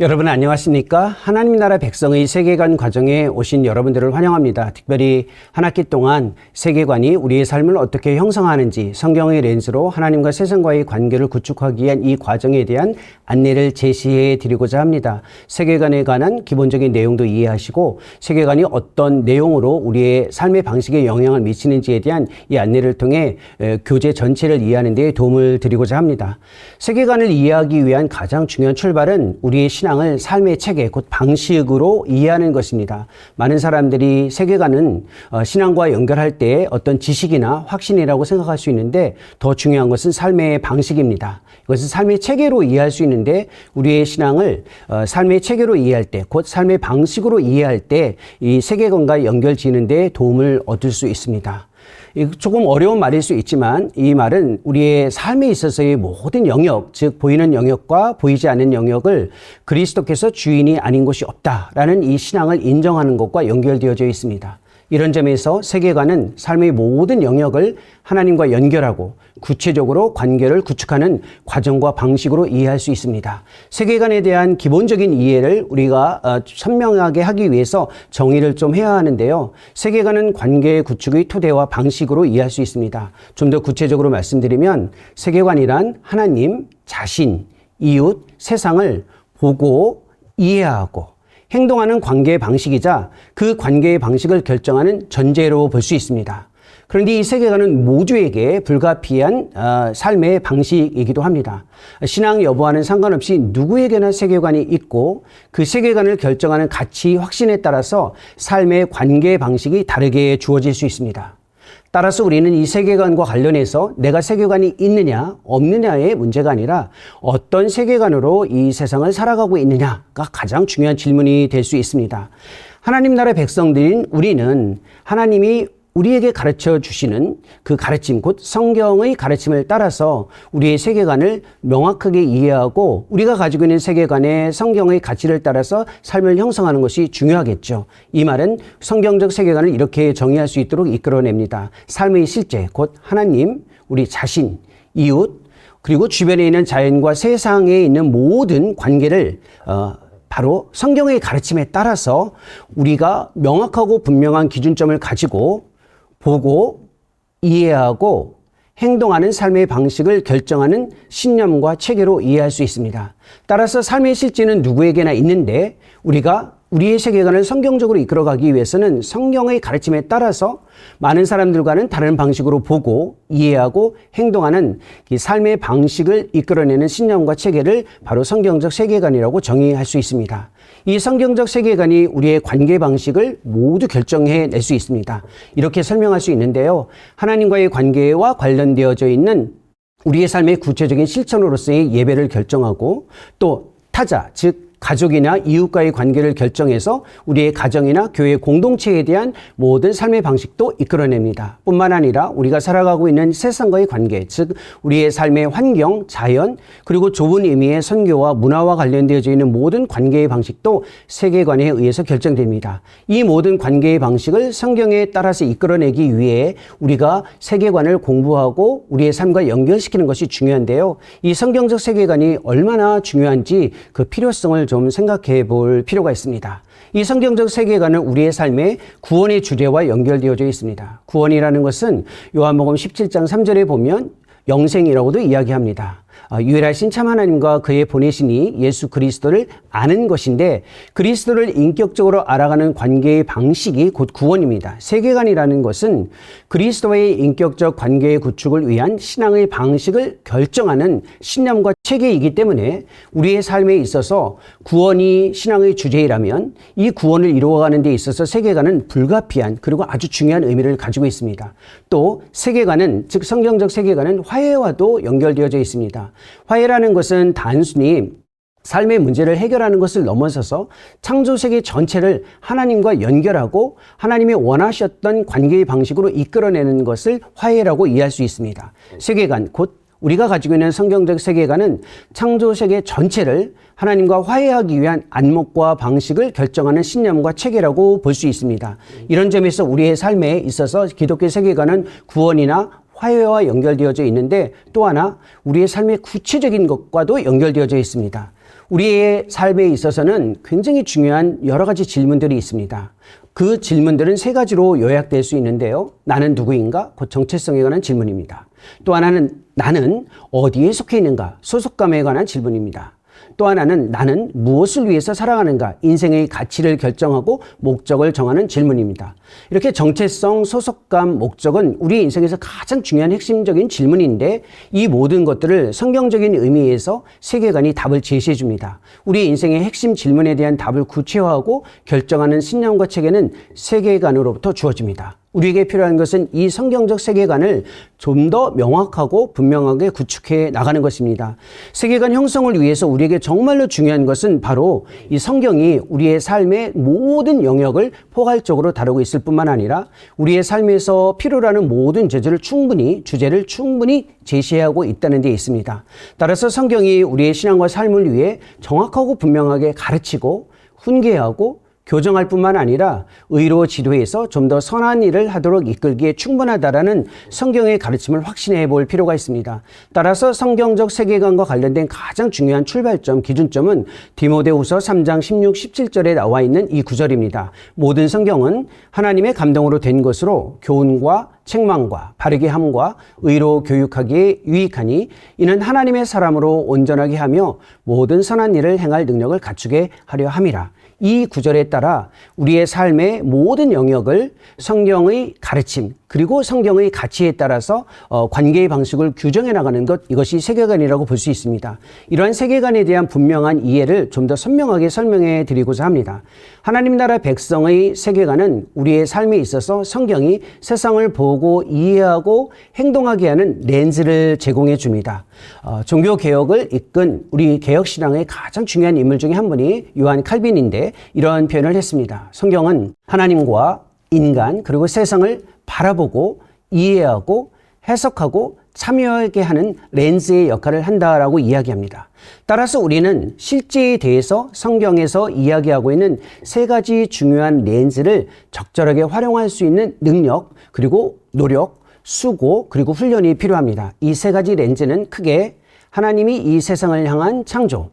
여러분 안녕하십니까? 하나님 나라 백성의 세계관 과정에 오신 여러분들을 환영합니다. 특별히 한 학기 동안 세계관이 우리의 삶을 어떻게 형성하는지 성경의 렌즈로 하나님과 세상과의 관계를 구축하기 위한 이 과정에 대한 안내를 제시해 드리고자 합니다. 세계관에 관한 기본적인 내용도 이해하시고 세계관이 어떤 내용으로 우리의 삶의 방식에 영향을 미치는지에 대한 이 안내를 통해 에, 교재 전체를 이해하는 데 도움을 드리고자 합니다. 세계관을 이해하기 위한 가장 중요한 출발은 우리의 신앙을 삶의 체계, 곧 방식으로 이해하는 것입니다. 많은 사람들이 세계관은 어, 신앙과 연결할 때 어떤 지식이나 확신이라고 생각할 수 있는데 더 중요한 것은 삶의 방식입니다. 이것은 삶의 체계로 이해할 수 있는 데 우리의 신앙을 어, 삶의 체계로 이해할 때, 곧 삶의 방식으로 이해할 때 이 세계관과 연결 지는 데 도움을 얻을 수 있습니다. 조금 어려운 말일 수 있지만 이 말은 우리의 삶에 있어서의 모든 영역, 즉 보이는 영역과 보이지 않는 영역을 그리스도께서 주인이 아닌 곳이 없다라는 이 신앙을 인정하는 것과 연결되어져 있습니다. 이런 점에서 세계관은 삶의 모든 영역을 하나님과 연결하고 구체적으로 관계를 구축하는 과정과 방식으로 이해할 수 있습니다. 세계관에 대한 기본적인 이해를 우리가 어, 선명하게 하기 위해서 정의를 좀 해야 하는데요. 세계관은 관계 구축의 토대와 방식으로 이해할 수 있습니다. 좀 더 구체적으로 말씀드리면 세계관이란 하나님, 자신, 이웃, 세상을 보고 이해하고 행동하는 관계의 방식이자 그 관계의 방식을 결정하는 전제로 볼 수 있습니다. 그런데 이 세계관은 모두에게 불가피한 어, 삶의 방식이기도 합니다. 신앙 여부와는 상관없이 누구에게나 세계관이 있고 그 세계관을 결정하는 가치, 확신에 따라서 삶의 관계 방식이 다르게 주어질 수 있습니다. 따라서 우리는 이 세계관과 관련해서 내가 세계관이 있느냐 없느냐의 문제가 아니라 어떤 세계관으로 이 세상을 살아가고 있느냐가 가장 중요한 질문이 될 수 있습니다. 하나님 나라의 백성들인 우리는 하나님이 우리에게 가르쳐 주시는 그 가르침, 곧 성경의 가르침을 따라서 우리의 세계관을 명확하게 이해하고 우리가 가지고 있는 세계관의 성경의 가치를 따라서 삶을 형성하는 것이 중요하겠죠. 이 말은 성경적 세계관을 이렇게 정의할 수 있도록 이끌어냅니다. 삶의 실제, 곧 하나님, 우리 자신, 이웃, 그리고 주변에 있는 자연과 세상에 있는 모든 관계를 어, 바로 성경의 가르침에 따라서 우리가 명확하고 분명한 기준점을 가지고 보고 이해하고 행동하는 삶의 방식을 결정하는 신념과 체계로 이해할 수 있습니다. 따라서 삶의 실제는 누구에게나 있는데 우리가 우리의 세계관을 성경적으로 이끌어가기 위해서는 성경의 가르침에 따라서 많은 사람들과는 다른 방식으로 보고 이해하고 행동하는 이 삶의 방식을 이끌어내는 신념과 체계를 바로 성경적 세계관이라고 정의할 수 있습니다. 이 성경적 세계관이 우리의 관계 방식을 모두 결정해 낼 수 있습니다. 이렇게 설명할 수 있는데요. 하나님과의 관계와 관련되어져 있는 우리의 삶의 구체적인 실천으로서의 예배를 결정하고 또 타자, 즉 가족이나 이웃과의 관계를 결정해서 우리의 가정이나 교회 공동체에 대한 모든 삶의 방식도 이끌어냅니다. 뿐만 아니라 우리가 살아가고 있는 세상과의 관계, 즉 우리의 삶의 환경, 자연, 그리고 좁은 의미의 선교와 문화와 관련되어져 있는 모든 관계의 방식도 세계관에 의해서 결정됩니다. 이 모든 관계의 방식을 성경에 따라서 이끌어내기 위해 우리가 세계관을 공부하고 우리의 삶과 연결시키는 것이 중요한데요. 이 성경적 세계관이 얼마나 중요한지 그 필요성을 좀 생각해 볼 필요가 있습니다. 이 성경적 세계관은 우리의 삶의 구원의 주제와 연결되어져 있습니다. 구원이라는 것은 요한복음 17장 3절에 보면 영생이라고도 이야기합니다. 아, 유일하신 참 하나님과 그의 보내시니 예수 그리스도를 아는 것인데 그리스도를 인격적으로 알아가는 관계의 방식이 곧 구원입니다. 세계관이라는 것은 그리스도와의 인격적 관계의 구축을 위한 신앙의 방식을 결정하는 신념과 체계이기 때문에 우리의 삶에 있어서 구원이 신앙의 주제이라면 이 구원을 이루어가는 데 있어서 세계관은 불가피한 그리고 아주 중요한 의미를 가지고 있습니다. 또 세계관은 즉 성경적 세계관은 화해와도 연결되어져 있습니다. 화해라는 것은 단순히 삶의 문제를 해결하는 것을 넘어서서 창조 세계 전체를 하나님과 연결하고 하나님이 원하셨던 관계의 방식으로 이끌어내는 것을 화해라고 이해할 수 있습니다. 세계관, 곧 우리가 가지고 있는 성경적 세계관은 창조 세계 전체를 하나님과 화해하기 위한 안목과 방식을 결정하는 신념과 체계라고 볼 수 있습니다. 이런 점에서 우리의 삶에 있어서 기독교 세계관은 구원이나 화해와 연결되어져 있는데 또 하나 우리의 삶의 구체적인 것과도 연결되어져 있습니다. 우리의 삶에 있어서는 굉장히 중요한 여러 가지 질문들이 있습니다. 그 질문들은 세 가지로 요약될 수 있는데요. 나는 누구인가? 그 정체성에 관한 질문입니다. 또 하나는 나는 어디에 속해 있는가? 소속감에 관한 질문입니다. 또 하나는 나는 무엇을 위해서 살아가는가? 인생의 가치를 결정하고 목적을 정하는 질문입니다. 이렇게 정체성, 소속감, 목적은 우리 인생에서 가장 중요한 핵심적인 질문인데 이 모든 것들을 성경적인 의미에서 세계관이 답을 제시해 줍니다. 우리 인생의 핵심 질문에 대한 답을 구체화하고 결정하는 신념과 체계는 세계관으로부터 주어집니다. 우리에게 필요한 것은 이 성경적 세계관을 좀 더 명확하고 분명하게 구축해 나가는 것입니다. 세계관 형성을 위해서 우리에게 정말로 중요한 것은 바로 이 성경이 우리의 삶의 모든 영역을 포괄적으로 다루고 있을 뿐만 아니라 우리의 삶에서 필요로 하는 모든 주제를 충분히 주제를 충분히 제시하고 있다는 데 있습니다. 따라서 성경이 우리의 신앙과 삶을 위해 정확하고 분명하게 가르치고 훈계하고 교정할 뿐만 아니라 의로 지도해서 좀 더 선한 일을 하도록 이끌기에 충분하다라는 성경의 가르침을 확신해 볼 필요가 있습니다. 따라서 성경적 세계관과 관련된 가장 중요한 출발점, 기준점은 디모데후서 3장 16, 17절에 나와 있는 이 구절입니다. 모든 성경은 하나님의 감동으로 된 것으로 교훈과 책망과 바르게 함과 의로 교육하기에 유익하니 이는 하나님의 사람으로 온전하게 하며 모든 선한 일을 행할 능력을 갖추게 하려 함이라. 이 구절에 따라 우리의 삶의 모든 영역을 성경의 가르침 그리고 성경의 가치에 따라서 어, 관계의 방식을 규정해 나가는 것 이것이 세계관이라고 볼 수 있습니다. 이러한 세계관에 대한 분명한 이해를 좀 더 선명하게 설명해 드리고자 합니다. 하나님 나라 백성의 세계관은 우리의 삶에 있어서 성경이 세상을 보고 이해하고 행동하게 하는 렌즈를 제공해 줍니다. 어, 종교 개혁을 이끈 우리 개혁 신앙의 가장 중요한 인물 중에 한 분이 요한 칼빈인데 이러한 표현을 했습니다. 성경은 하나님과 인간 그리고 세상을 바라보고 이해하고 해석하고 참여하게 하는 렌즈의 역할을 한다라고 이야기합니다. 따라서 우리는 실제에 대해서 성경에서 이야기하고 있는 세 가지 중요한 렌즈를 적절하게 활용할 수 있는 능력, 그리고 노력, 수고, 그리고 훈련이 필요합니다. 이 세 가지 렌즈는 크게 하나님이 이 세상을 향한 창조,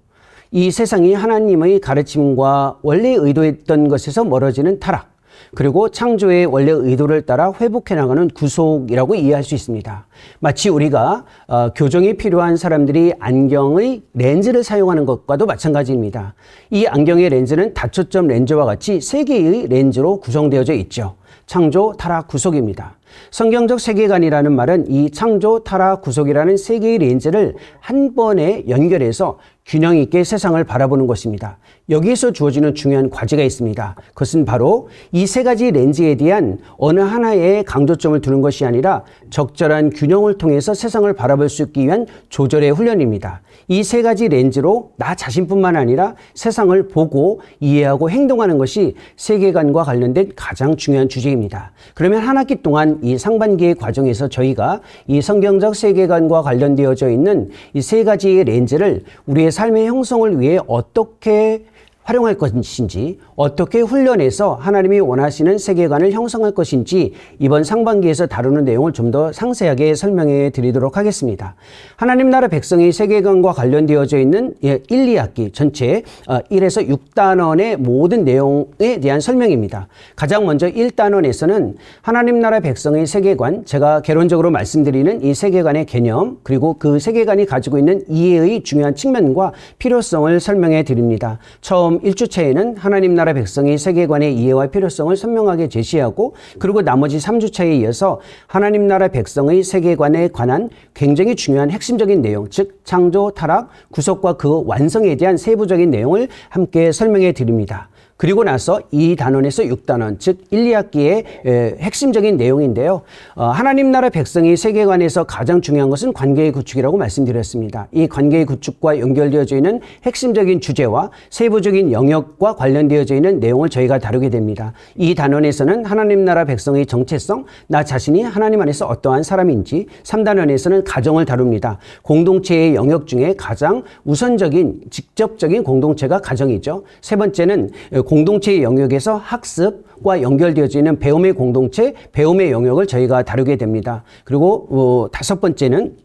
이 세상이 하나님의 가르침과 원래 의도했던 것에서 멀어지는 타락, 그리고 창조의 원래 의도를 따라 회복해 나가는 구속이라고 이해할 수 있습니다. 마치 우리가 어, 교정이 필요한 사람들이 안경의 렌즈를 사용하는 것과도 마찬가지입니다. 이 안경의 렌즈는 다초점 렌즈와 같이 세 개의 렌즈로 구성되어져 있죠. 창조, 타락, 구속입니다. 성경적 세계관이라는 말은 이 창조, 타락, 구속이라는 세 개의 렌즈를 한 번에 연결해서 균형 있게 세상을 바라보는 것입니다. 여기에서 주어지는 중요한 과제가 있습니다. 그것은 바로 이 세 가지 렌즈에 대한 어느 하나에 강조점을 두는 것이 아니라 적절한 균형을 통해서 세상을 바라볼 수 있기 위한 조절의 훈련입니다. 이 세 가지 렌즈로 나 자신뿐만 아니라 세상을 보고 이해하고 행동하는 것이 세계관과 관련된 가장 중요한 주제입니다. 그러면 한 학기 동안 이 상반기의 과정에서 저희가 이 성경적 세계관과 관련되어져 있는 이 세 가지의 렌즈를 우리의 삶의 형성을 위해 어떻게 활용할 것인지 어떻게 훈련해서 하나님이 원하시는 세계관을 형성할 것인지 이번 상반기에서 다루는 내용을 좀 더 상세하게 설명해 드리도록 하겠습니다. 하나님 나라 백성의 세계관과 관련되어져 있는 1, 2학기 전체 1에서 어, 6단원의 모든 내용에 대한 설명입니다. 가장 먼저 1단원에서는 하나님 나라 백성의 세계관, 제가 개론적으로 말씀드리는 이 세계관의 개념, 그리고 그 세계관이 가지고 있는 이해의 중요한 측면과 필요성을 설명해 드립니다. 처음 1주차에는 하나님 나라 백성의 세계관의 이해와 필요성을 선명하게 제시하고 그리고 나머지 3주차에 이어서 하나님 나라 백성의 세계관에 관한 굉장히 중요한 핵심적인 내용, 즉 창조, 타락, 구속과 그 완성에 대한 세부적인 내용을 함께 설명해 드립니다. 그리고 나서 이 단원에서 6단원, 즉 1, 2학기의 핵심적인 내용인데요. 어, 하나님 나라 백성의 세계관에서 가장 중요한 것은 관계의 구축이라고 말씀드렸습니다. 이 관계의 구축과 연결되어져 있는 핵심적인 주제와 세부적인 영역과 관련되어져 있는 내용을 저희가 다루게 됩니다. 이 단원에서는 하나님 나라 백성의 정체성, 나 자신이 하나님 안에서 어떠한 사람인지, 3단원에서는 가정을 다룹니다. 공동체의 영역 중에 가장 우선적인, 직접적인 공동체가 가정이죠. 세 번째는 공동체의 영역에서 학습과 연결되어지는 배움의 공동체, 배움의 영역을 저희가 다루게 됩니다. 그리고 어, 다섯 번째는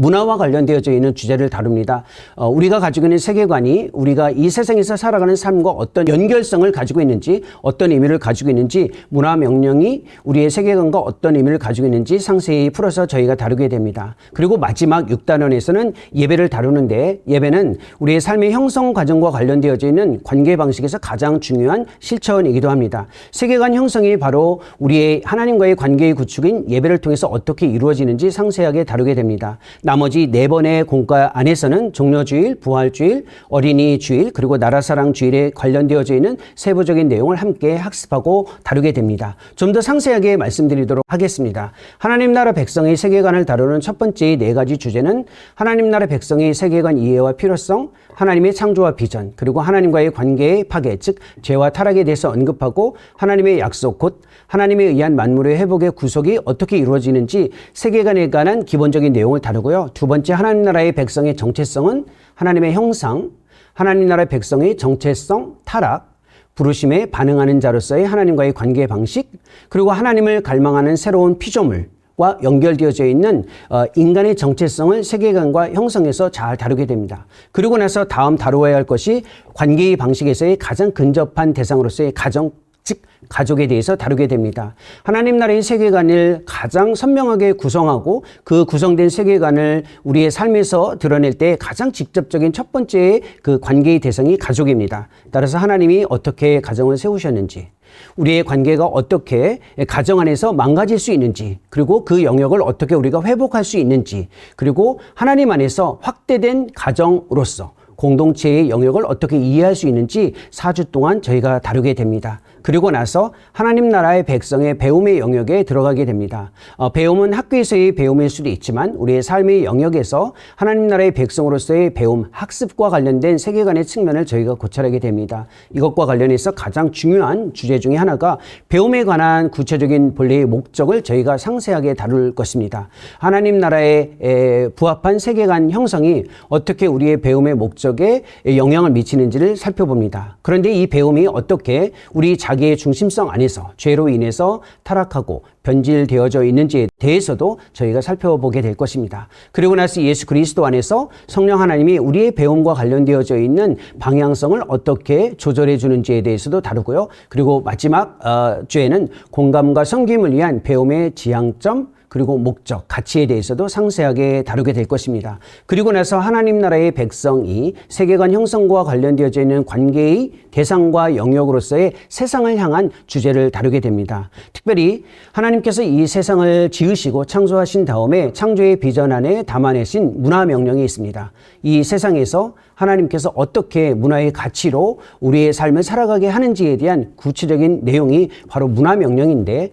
문화와 관련되어져 있는 주제를 다룹니다. 어, 우리가 가지고 있는 세계관이 우리가 이 세상에서 살아가는 삶과 어떤 연결성을 가지고 있는지 어떤 의미를 가지고 있는지 문화 명령이 우리의 세계관과 어떤 의미를 가지고 있는지 상세히 풀어서 저희가 다루게 됩니다. 그리고 마지막 6단원에서는 예배를 다루는데 예배는 우리의 삶의 형성 과정과 관련되어져 있는 관계 방식에서 가장 중요한 실천이기도 합니다. 세계관 형성이 바로 우리의 하나님과의 관계의 구축인 예배를 통해서 어떻게 이루어지는지 상세하게 다루게 됩니다. 나머지 네 번의 공과 안에서는 종려주일, 부활주일, 어린이 주일, 그리고 나라사랑 주일에 관련되어져 있는 세부적인 내용을 함께 학습하고 다루게 됩니다. 좀 더 상세하게 말씀드리도록 하겠습니다. 하나님 나라 백성의 세계관을 다루는 첫 번째 네 가지 주제는 하나님 나라 백성의 세계관 이해와 필요성, 하나님의 창조와 비전, 그리고 하나님과의 관계의 파괴, 즉 죄와 타락에 대해서 언급하고 하나님의 약속 곧 하나님에 의한 만물의 회복의 구속이 어떻게 이루어지는지 세계관에 관한 기본적인 내용을 다루고 요. 두 번째 하나님 나라의 백성의 정체성은 하나님의 형상, 하나님 나라의 백성의 정체성, 타락, 부르심에 반응하는 자로서의 하나님과의 관계 방식, 그리고 하나님을 갈망하는 새로운 피조물, 과 연결되어져 있는 어, 인간의 정체성을 세계관과 형성해서 잘 다루게 됩니다. 그리고 나서 다음 다루어야 할 것이 관계의 방식에서의 가장 근접한 대상으로서의 가정 즉 가족에 대해서 다루게 됩니다. 하나님 나라의 세계관을 가장 선명하게 구성하고 그 구성된 세계관을 우리의 삶에서 드러낼 때 가장 직접적인 첫 번째 그 관계의 대상이 가족입니다. 따라서 하나님이 어떻게 가정을 세우셨는지 우리의 관계가 어떻게 가정 안에서 망가질 수 있는지, 그리고 그 영역을 어떻게 우리가 회복할 수 있는지, 그리고 하나님 안에서 확대된 가정으로서 공동체의 영역을 어떻게 이해할 수 있는지 4주 동안 저희가 다루게 됩니다. 그리고 나서 하나님 나라의 백성의 배움의 영역에 들어가게 됩니다. 어, 배움은 학교에서의 배움일 수도 있지만 우리의 삶의 영역에서 하나님 나라의 백성으로서의 배움, 학습과 관련된 세계관의 측면을 저희가 고찰하게 됩니다. 이것과 관련해서 가장 중요한 주제 중에 하나가 배움에 관한 구체적인 본래의 목적을 저희가 상세하게 다룰 것입니다. 하나님 나라의 부합한 세계관 형성이 어떻게 우리의 배움의 목적에 영향을 미치는지를 살펴봅니다. 그런데 이 배움이 어떻게 우리 자 기의 중심성 안에서 죄로 인해서 타락하고 변질되어져 있는지에 대해서도 저희가 살펴보게 될 것입니다. 그리고 나서 예수 그리스도 안에서 성령 하나님이 우리의 배움과 관련되어져 있는 방향성을 어떻게 조절해 주는지에 대해서도 다루고요. 그리고 마지막 어, 주에는 공감과 성김을 위한 배움의 지향점 그리고 목적, 가치에 대해서도 상세하게 다루게 될 것입니다. 그리고 나서 하나님 나라의 백성이 세계관 형성과 관련되어져 있는 관계의 대상과 영역으로서의 세상을 향한 주제를 다루게 됩니다. 특별히 하나님께서 이 세상을 지으시고 창조하신 다음에 창조의 비전 안에 담아내신 문화 명령이 있습니다. 이 세상에서 하나님께서 어떻게 문화의 가치로 우리의 삶을 살아가게 하는지에 대한 구체적인 내용이 바로 문화 명령인데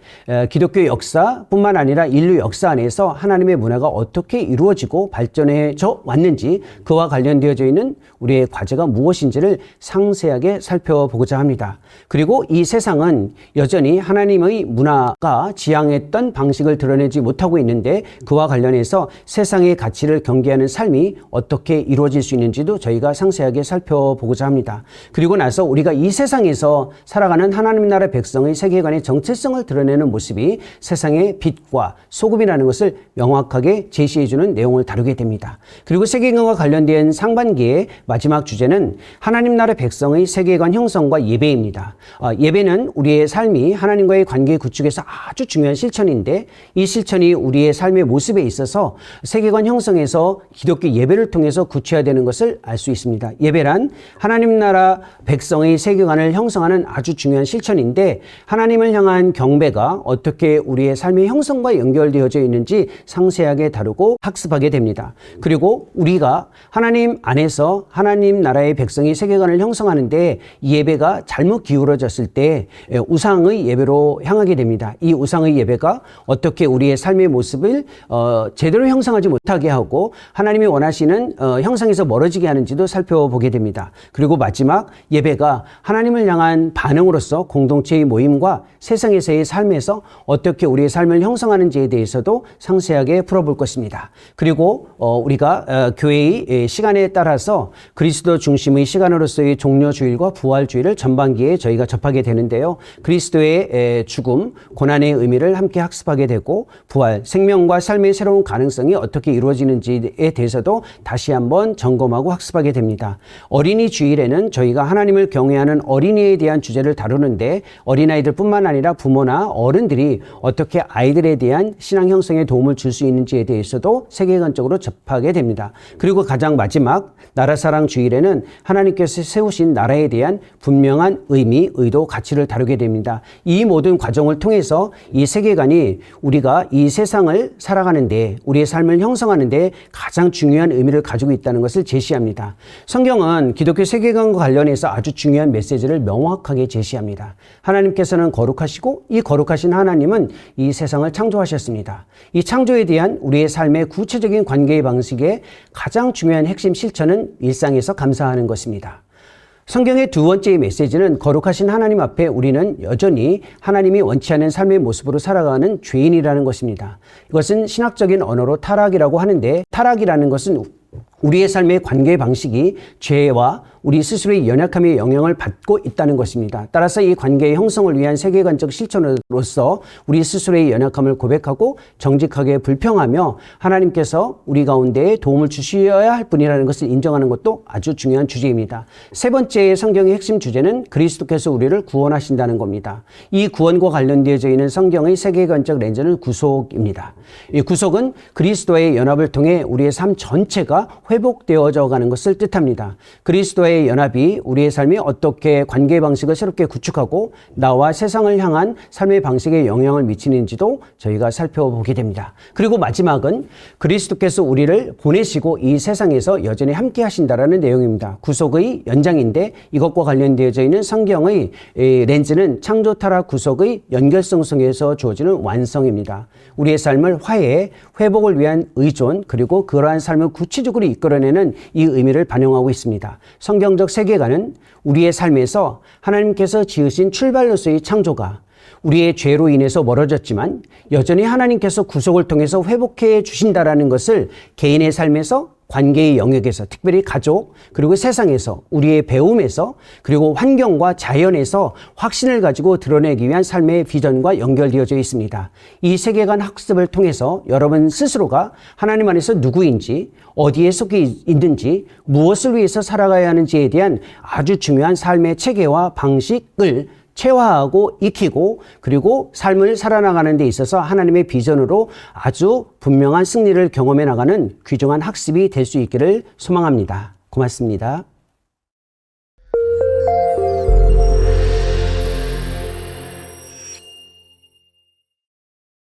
기독교 역사뿐만 아니라 인류 역사 안에서 하나님의 문화가 어떻게 이루어지고 발전해져 왔는지 그와 관련되어져 있는 우리의 과제가 무엇인지를 상세하게 살펴보고자 합니다. 그리고 이 세상은 여전히 하나님의 문화가 지향했던 방식을 드러내지 못하고 있는데 그와 관련해서 세상의 가치를 경계하는 삶이 어떻게 이루어질 수 있는지도 저희 저희가 상세하게 살펴보고자 합니다. 그리고 나서 우리가 이 세상에서 살아가는 하나님 나라 백성의 세계관의 정체성을 드러내는 모습이 세상의 빛과 소금이라는 것을 명확하게 제시해주는 내용을 다루게 됩니다. 그리고 세계관과 관련된 상반기의 마지막 주제는 하나님 나라 백성의 세계관 형성과 예배입니다. 어, 예배는 우리의 삶이 하나님과의 관계 구축에서 아주 중요한 실천인데 이 실천이 우리의 삶의 모습에 있어서 세계관 형성에서 기독교 예배를 통해서 구체화되는 것을 알 수 있습니다. 예배란 하나님 나라 백성의 세계관을 형성하는 아주 중요한 실천인데 하나님을 향한 경배가 어떻게 우리의 삶의 형성과 연결되어져 있는지 상세하게 다루고 학습하게 됩니다. 그리고 우리가 하나님 안에서 하나님 나라의 백성의 세계관을 형성하는데 이 예배가 잘못 기울어졌을 때 우상의 예배로 향하게 됩니다. 이 우상의 예배가 어떻게 우리의 삶의 모습을 어, 제대로 형성하지 못하게 하고 하나님이 원하시는 어, 형상에서 멀어지게 하는 있는지도 살펴보게 됩니다. 그리고 마지막 예배가 하나님을 향한 반응으로서 공동체의 모임과 세상에서의 삶에서 어떻게 우리의 삶을 형성하는지에 대해 대해서도 상세하게 풀어볼 것입니다. 그리고 어, 우리가 어, 교회의 에, 시간에 따라서 그리스도 중심의 시간으로서의 종료주일과 부활주일을 전반기에 저희가 접하게 되는데요. 그리스도의 에, 죽음, 고난의 의미를 함께 학습하게 되고 부활, 생명과 삶의 새로운 가능성이 어떻게 이루어지는지에 대해서도 다시 한번 점검하고 학습하게 됩니다. 어린이 주일에는 저희가 하나님을 경외하는 어린이에 대한 주제를 다루는데 어린아이들뿐만 아니라 부모나 어른들이 어떻게 아이들에 대한 신앙 형성에 도움을 줄 수 있는지에 대해서도 세계관적으로 접하게 됩니다. 그리고 가장 마지막 나라 사랑 주일에는 하나님께서 세우신 나라에 대한 분명한 의미, 의도, 가치를 다루게 됩니다. 이 모든 과정을 통해서 이 세계관이 우리가 이 세상을 살아가는데 우리의 삶을 형성하는데 가장 중요한 의미를 가지고 있다는 것을 제시합니다. 성경은 기독교 세계관과 관련해서 아주 중요한 메시지를 명확하게 제시합니다. 하나님께서는 거룩하시고 이 거룩하신 하나님은 이 세상을 창조하셨습니다. 이 창조에 대한 우리의 삶의 구체적인 관계의 방식의 가장 중요한 핵심 실천은 일상 에서 감사하는 것입니다. 성경의 두 번째 메시지는 거룩하신 하나님 앞에 우리는 여전히 하나님이 원치 않는 삶의 모습으로 살아가는 죄인이라는 것입니다. 이것은 신학적인 언어로 타락이라고 하는데 타락이라는 것은 우리의 삶의 관계 방식이 죄와 우리 스스로의 연약함의 영향을 받고 있다는 것입니다. 따라서 이 관계의 형성을 위한 세계관적 실천으로서 우리 스스로의 연약함을 고백하고 정직하게 불평하며 하나님께서 우리 가운데 도움을 주셔야 할 분이라는 것을 인정하는 것도 아주 중요한 주제입니다. 세 번째 성경의 핵심 주제는 그리스도께서 우리를 구원하신다는 겁니다. 이 구원과 관련되어져 있는 성경의 세계관적 렌즈는 구속입니다. 이 구속은 그리스도의 연합을 통해 우리의 삶 전체가 회복되어져 가는 것을 뜻합니다. 그리스도의 연합이 우리의 삶이 어떻게 관계 방식을 새롭게 구축하고 나와 세상을 향한 삶의 방식에 영향을 미치는지도 저희가 살펴보게 됩니다. 그리고 마지막은 그리스도께서 우리를 보내시고 이 세상에서 여전히 함께 하신다라는 내용입니다. 구속의 연장인데 이것과 관련되어져 있는 성경의 렌즈는 창조 타락 구속의 연결성 속에서 주어지는 완성입니다. 우리의 삶을 화해, 회복을 위한 의존 그리고 그러한 삶을 구체적으로 이끌어내는 이 의미를 반영하고 있습니다. 성경적 세계관은 우리의 삶에서 하나님께서 지으신 출발로서의 창조가 우리의 죄로 인해서 멀어졌지만 여전히 하나님께서 구속을 통해서 회복해 주신다라는 것을 개인의 삶에서 관계의 영역에서 특별히 가족 그리고 세상에서 우리의 배움에서 그리고 환경과 자연에서 확신을 가지고 드러내기 위한 삶의 비전과 연결되어져 있습니다. 이 세계관 학습을 통해서 여러분 스스로가 하나님 안에서 누구인지 어디에 속해 있는지 무엇을 위해서 살아가야 하는지에 대한 아주 중요한 삶의 체계와 방식을 체화하고 익히고 그리고 삶을 살아나가는 데 있어서 하나님의 비전으로 아주 분명한 승리를 경험해 나가는 귀중한 학습이 될 수 있기를 소망합니다. 고맙습니다.